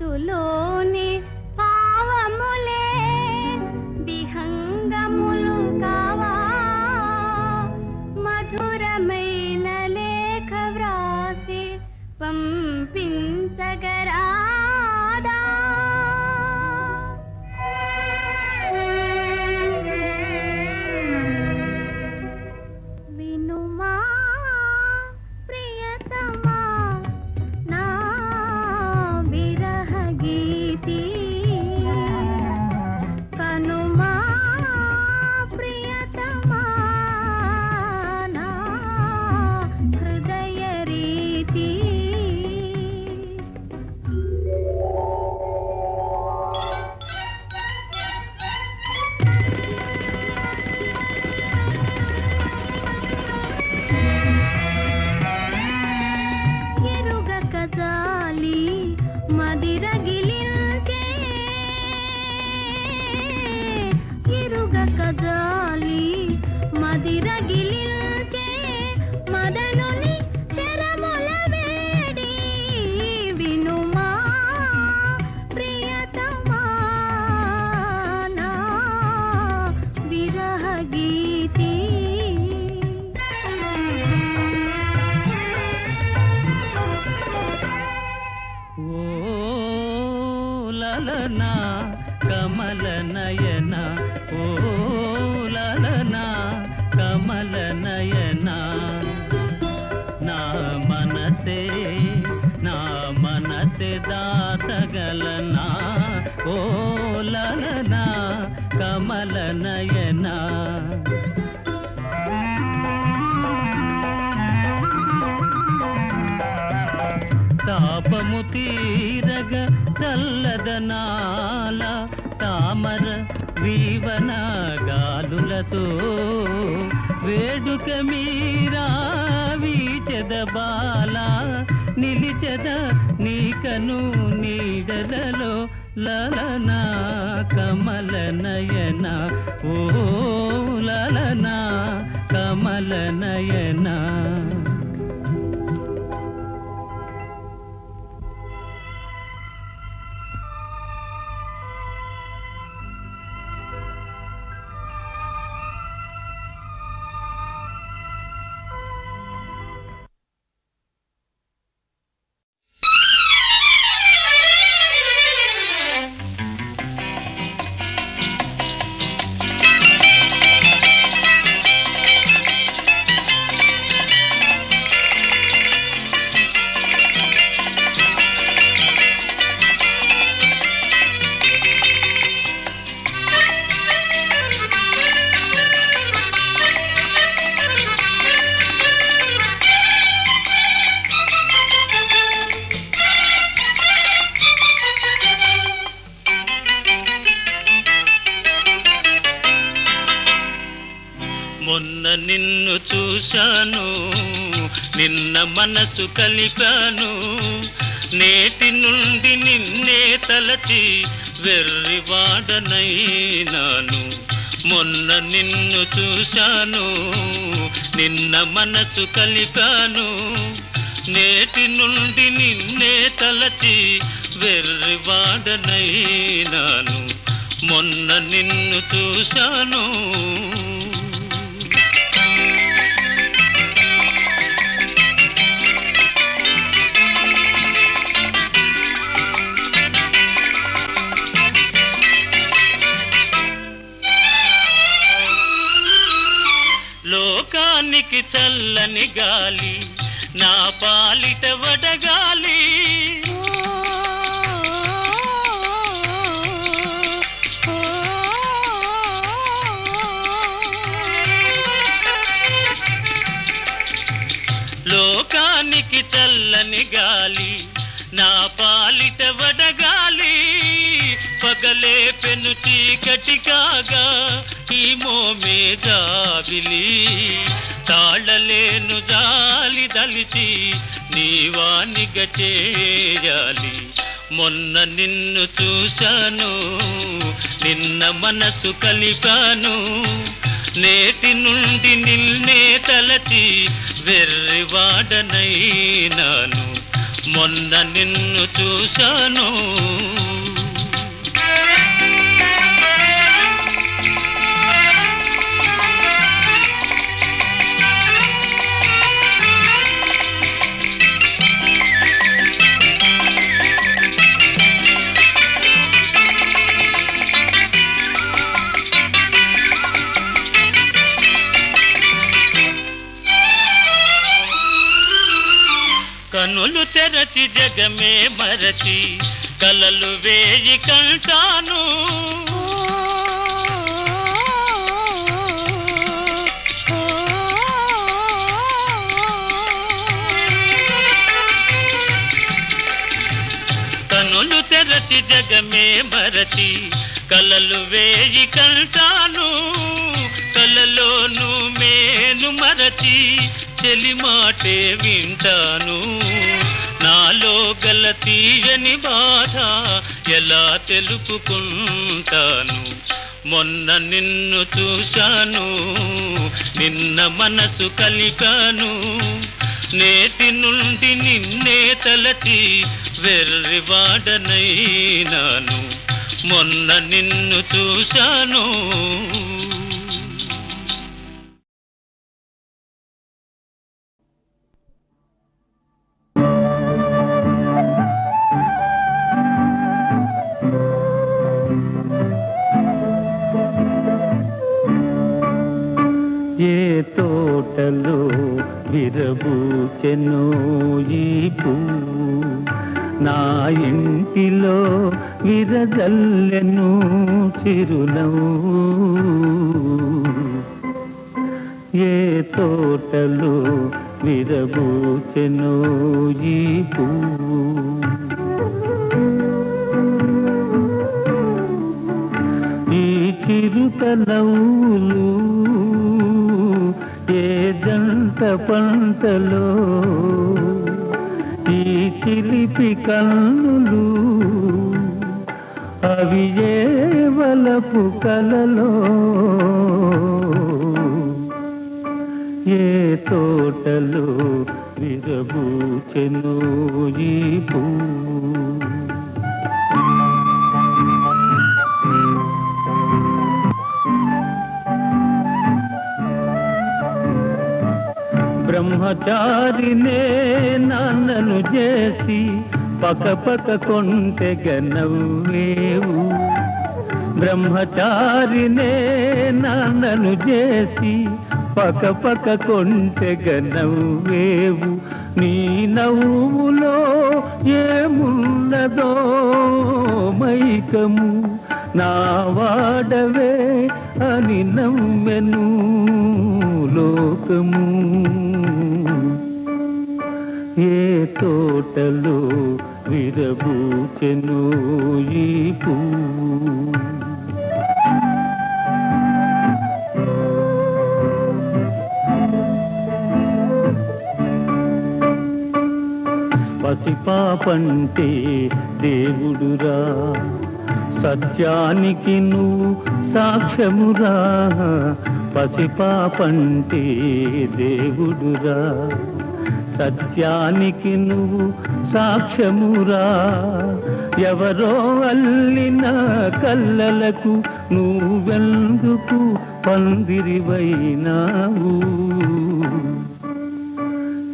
మనసులో లలనా కమల నయన ఓ లలనా కమల నయన నా మనసే నా మనసే దాతగలనా ఓ లలనా కమల నయనా అమర వీవనాగాలులతో వేడుక మీరా వీచెద బాల నిలిచెద నీకను నీడలలో లలనా కమల నయన ఓ లలనా కమల నయనా. కలిపాను నేటి నుండి నిన్నే తలచి వెర్రివాడనైనాను మొన్న నిన్ను చూశాను నిన్న మనసు కలిపాను. నేటి నుండి నిన్నే తలచి వెర్రివాడనైనాను మొన్న నిన్ను చూశాను లోకానికి చల్లని గాలి నా పాలిట వడగాలి. లోకానికి చల్లని గాలి నా పాలిట వడగాలి. పగలే పెను చీకటి కాగా ఈ మోమే జాబిలి తాళలేను జాలి దలిచి నీవానిగ చేయాలి. మొన్న నిన్ను చూశాను నిన్న మనసు కలిపాను. నేటి నుండి నిన్నే తలచి వెర్రివాడనైనాను మొన్న నిన్ను చూశాను జగమే మరచి కలలు వేయి కంటాను. కనులు తెరచి జగమే మరచి కలలు వేయి కంటాను. కలలోను మేను మరచి చెలి మాటే వింటాను. నాలో గల తీయని బాధ ఎలా తెలుపుకుంటాను? మొన్న నిన్ను చూశాను నిన్న మనసు కలిపాను. నేటి నుండి నిన్నే తలచి వెర్రివాడనైనాను మొన్న నిన్ను చూశాను జంట పంటలో ఈ చిలిపి కన్నులు అవి ఏ వలపు కలలో? ఏ తోటలు విరబూచెను ఈ పూ బ్రహ్మచారినే నాన్నను చేసి పక పక కొంటెగ నవ్వేవు బ్రహ్మచారినే నాన్నను చేసి పక పక కొంటెగ నవ్వేవు నీ నవ్వులో ఏమున్నదో మైకము నా వాడవే అని నమ్మెను లోకము. ఏ తోటలో విరబూచెను ఈ పువ్వు పసిపాపంటే దేవుడురా సత్యానికి నువ్వు సాక్ష్యమురా. పసిపాపంటే దేవుడురా. సత్యానికి నువ్వు సాక్ష్యమురా. ఎవరో అల్లిన కల్లలకు నువ్వెందుకు పందిరివైనావు?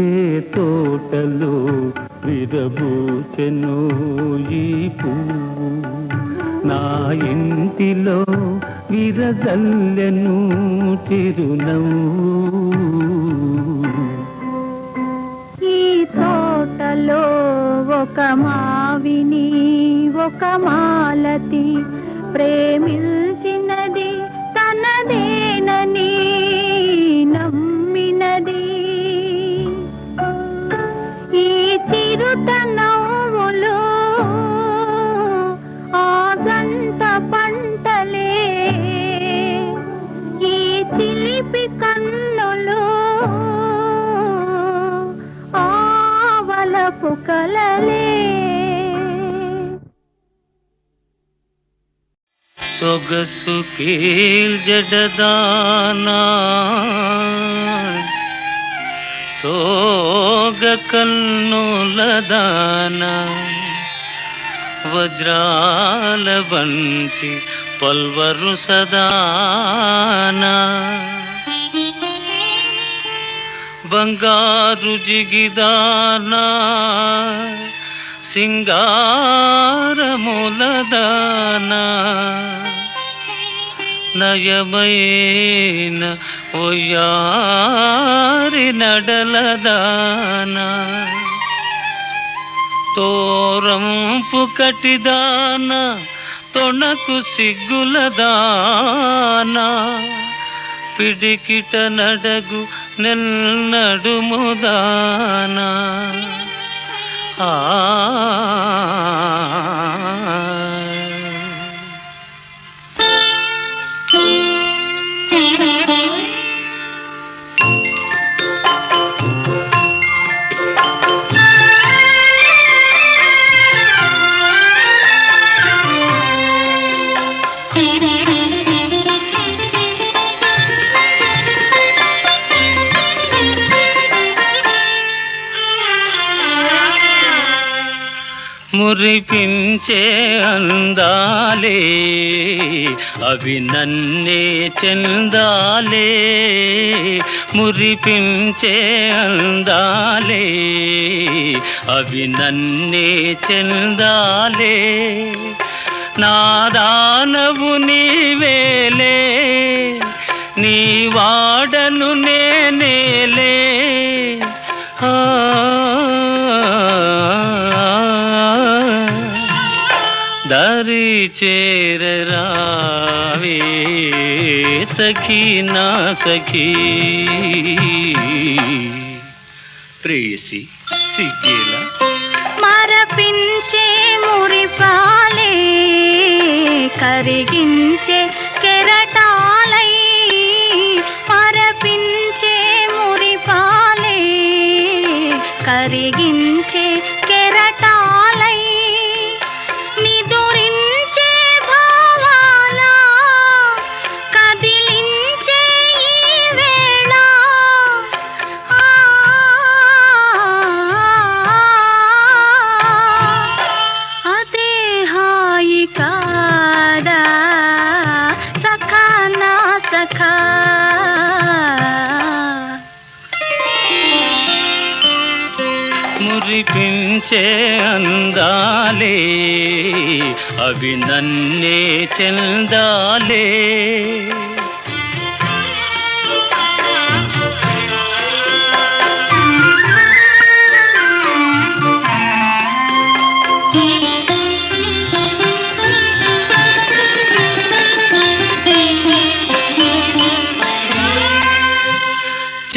ఏ తోటలో విరబూచెను ఈ పువ్వు? నా ఇంటిలో విరజల్లెను చిరునవ్వు. తోటలో ఒక మావిని ఒక మాలతి ప్రేమి సొగసు కీల్ జడదానా. సోగ కన్నులదానా వజ్రాల వంటి పల్వరు సదానా. బంగారు జిగిదానా. సింగారములదానా నయమైన ఒయ్యారి నడలదాన. తోరంపు కటిదాన తొణకు సిగ్గులదాన. పిడికిట నడగు నెన్నడుముదానా. ఆ మురిపించే అందాలే అవి నన్నే చెందాలే. మురిపించే అందాలే అవి నన్నే చెందాలే. నాదానవు నీవేలే నీ వాడను నేనేలే. చేరరావే సఖీ నా సఖీ. ప్రేయసి సిగ్గేలా మరపించే మురిపాలే కరిగించే కెరటాలై. మరపించే మురిపాలే కరిగించే అందాలే అవి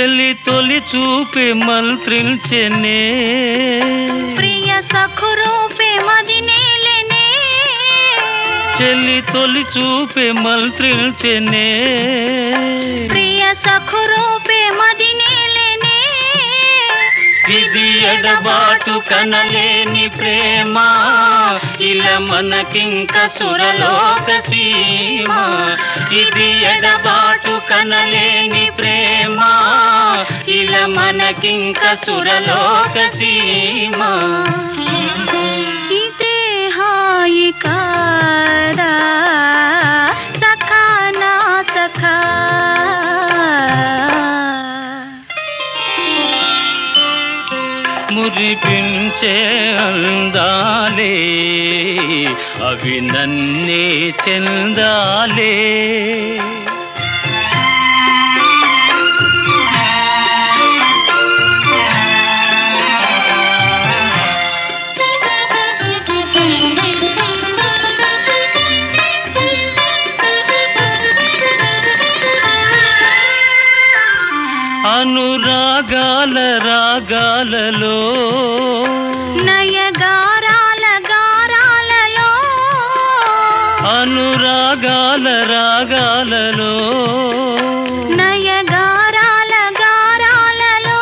చెలి తొలి చూపే మంత్రించెనే. ప్రియ సఖురూపే మదినేలెనే. చెల్లి తొలి చూపే మంత్రించెనే. ప్రియ సఖురూపే మదినేలెనే. ఇది ఎడబాటు కనలేని ప్రేమ ఇలా మనకింక సురలోక సీమ. ఇది ఎడబాటు కనలేని ప్రేమ. మనకింక సురలోక సీమ. ఇదే హాయి కాదా సఖా నా సఖా మురిపించే అందాలే అవి నన్నే చెందాలే. రాగాలలో నయగారాల గారాలలో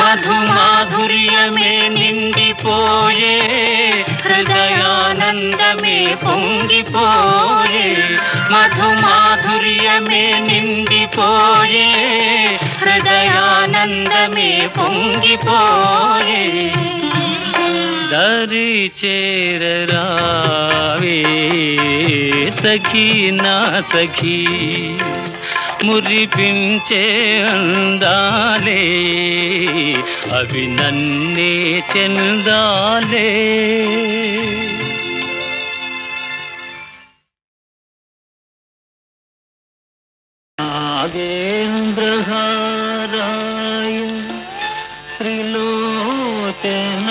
మధు మాధుర్యమే నిండిపోయే హృదయానందమే పొంగిపోయే మధు మాధుర్యమే నిండిపోయే హృదయానందమే పొంగిపోయే. దరి చేరరావే సఖీ నా సఖీ. మురిపించే అందాలే అవి నన్నే చెందాలే. నాగేంద్రహారాయ త్రిలోచన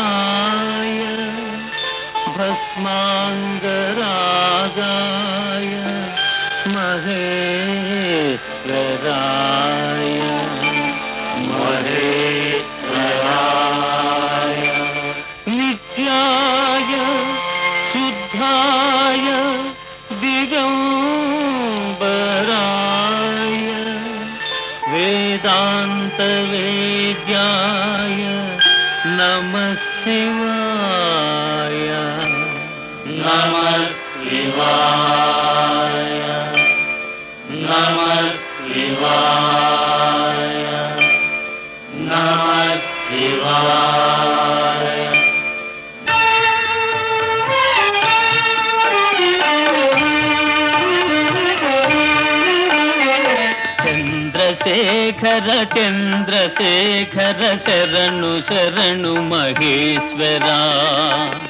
చంద్రశేఖర చంద్రశేఖర శరణు శరణు మహేశ్వరా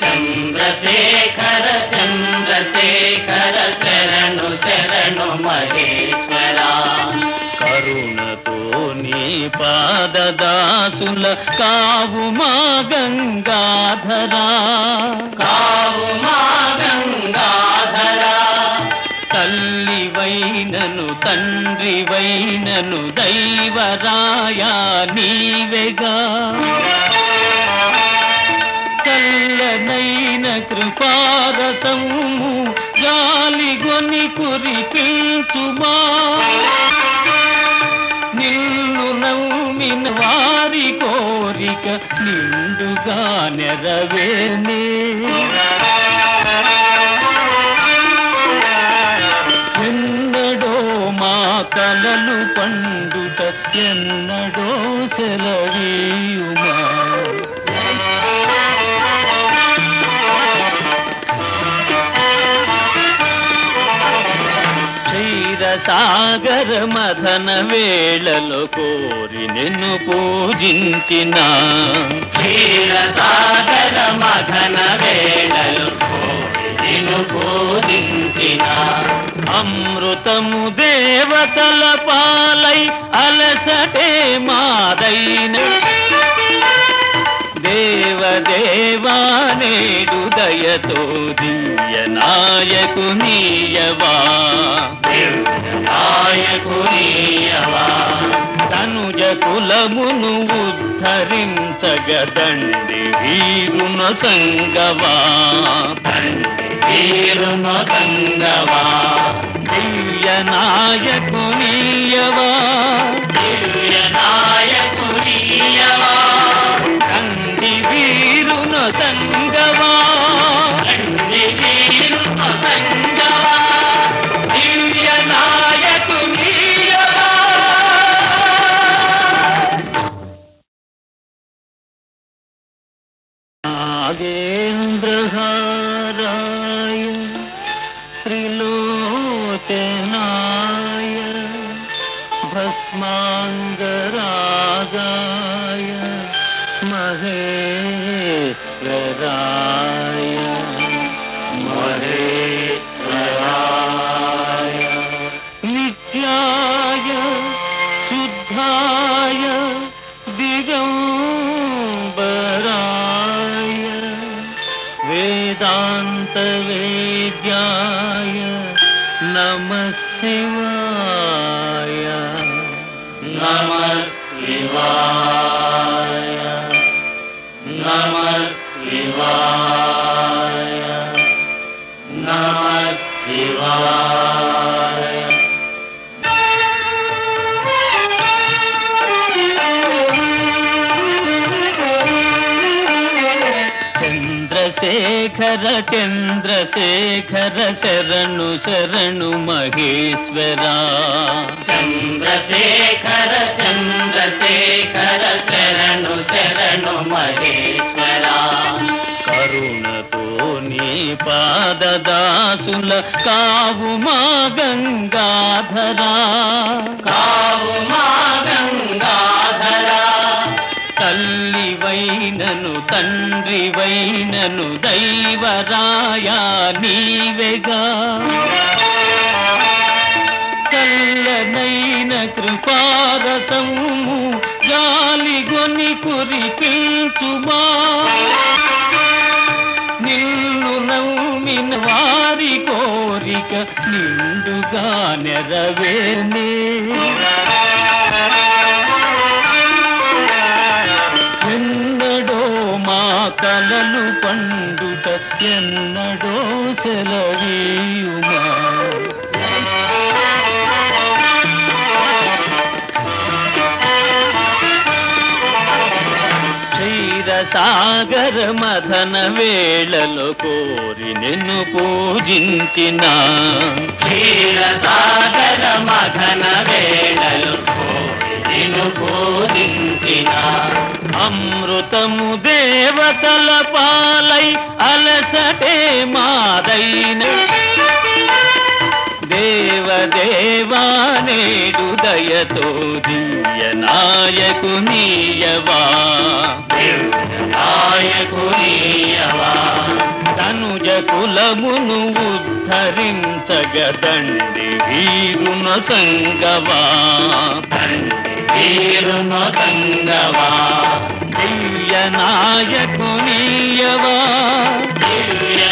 చంద్రశేఖర చంద్రశేఖర శరణు శరణు మహేశ్వరా కరుణతో నీ పాదదాసుల కావు మా గంగాధరా కావు మా వైనను తండ్రి వైనను దైవరాయా నీవెగా. చల్లనైన కృపారసము గాలిగొని కురిపించుమా. నిన్ను నమ్మిన వారి కోరిక నిండుగా నెరవేర్నే కలలు పండుట ఎన్నడో సెలవీయుమా. సాగర మథన వేళలో కోరి నిన్ను పూజించిన. క్షీరసాగర మథన వేళలో కోరి నిన్ను పూజించిన. అమృతము దేవతల పాలై అలసటే మాదైన. దేవదేవా నేడు దయతో దియ నాయకు నీయవా. నాయకు నీయవా. తనుజ కులమును ఉద్ధరించగదండి వీరున సంగవా. వీరున సంగవా. దివ్య నాయకు నీయవా దివ్య నాయకు నీయవా కంది వీరున సంగవా. वेदान्तवेद्याय नमः शिवाय। नमः शिवाय। नमः शिवाय। శేఖర చంద్రశేఖర శరణు శరణు మహేశ్వరా. చంద్రశేఖర చంద్రశేఖర శరణు శరణు మహేశ్వరా. కరుణతో నీ పాదదాసుల కావు మా గంగాధరా. కావు మా తల్లి వైనను తండ్రి వైనను దైవరాయా నీవెగా. చల్లనైన కృపారసము గాలిగొని కురిపించుమా. నిన్ను నమ్మిన వారి కోరిక నిండుగా నెరవేనే కలలు పండుట ఎన్నడో సెలవీయుమా. క్షీరసాగర మథన వేళలో కోరి నిన్ను పూజించిన. క్షీరసాగర మథన వేళలో కోరి నిన్ను పూజించిన. అమృతము దేవతల పాలై అలసటే మాదైన. దేవదేవా నేడు దయతో దియ నాయకు నీయవా నాయకు నీయవా తనుజ కులమును ఉద్ధరించగదండి వీరున సంగవా దండి వీరున సంగవా దివ్య నాయకు నీయవా దివ్య